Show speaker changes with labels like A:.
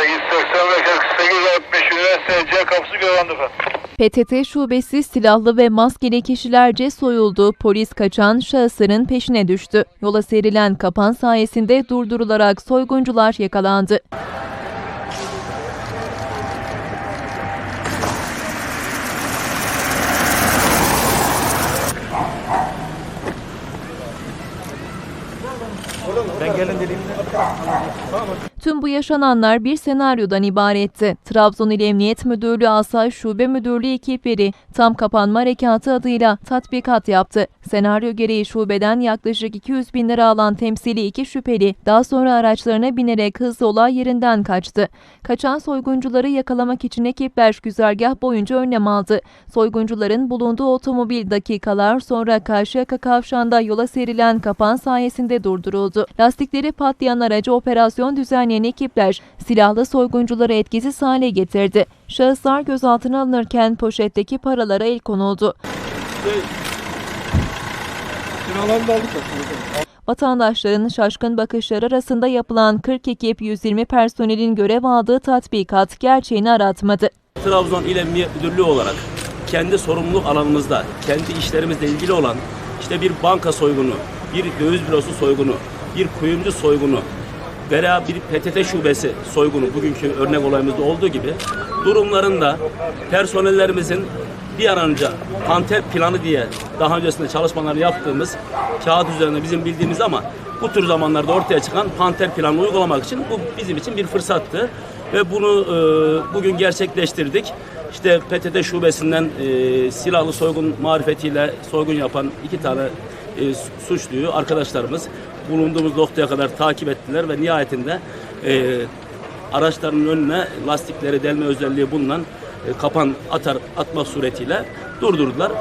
A: 885 48 65 üniversite C kapısı Göğandı efendim.
B: PTT şubesi silahlı ve maskeli kişilerce soyuldu. Polis kaçan şahısların peşine düştü. Yola serilen kapan sayesinde durdurularak soyguncular yakalandı.
C: Ben gelin dediğimde
B: Tüm bu yaşananlar bir senaryodan ibaretti. Trabzon İl Emniyet Müdürlüğü Asayiş Şube Müdürlüğü ekipleri tam kapanma harekatı adıyla tatbikat yaptı. Senaryo gereği şubeden yaklaşık 200 bin lira alan temsili iki şüpheli daha sonra araçlarına binerek hızlı olay yerinden kaçtı. Kaçan soyguncuları yakalamak için ekipler güzergah boyunca önlem aldı. Soyguncuların bulunduğu otomobil dakikalar sonra Karşıyaka kavşağında yola serilen kapan sayesinde durduruldu. Lastikleri patlayan aracı operasyon düzenleyen ekipler silahlı soyguncuları etkisiz hale getirdi. Şahıslar gözaltına alınırken poşetteki paralara el konuldu. Vatandaşların şaşkın bakışları arasında yapılan 40 ekip 120 personelin görev aldığı tatbikat gerçeğini aratmadı.
D: Trabzon İl Emniyet Müdürlüğü olarak kendi sorumluluk alanımızda, kendi işlerimizle ilgili olan işte bir banka soygunu, bir döviz bürosu soygunu, bir kuyumcu soygunu veya bir PTT şubesi soygunu bugünkü örnek olayımızda olduğu gibi durumlarında personellerimizin bir an önce panter planı diye daha öncesinde çalışmalar yaptığımız kağıt üzerinde bizim bildiğimiz ama bu tür zamanlarda ortaya çıkan panter planını uygulamak için bu bizim için bir fırsattı ve bunu e, bugün gerçekleştirdik. İşte PTT şubesinden e, silahlı soygun marifetiyle soygun yapan iki tane e, suçluyu arkadaşlarımız bulunduğumuz noktaya kadar takip ettiler ve nihayetinde e, araçların önüne lastikleri delme özelliği bulunan e, kapan atar atmak suretiyle durdurdular.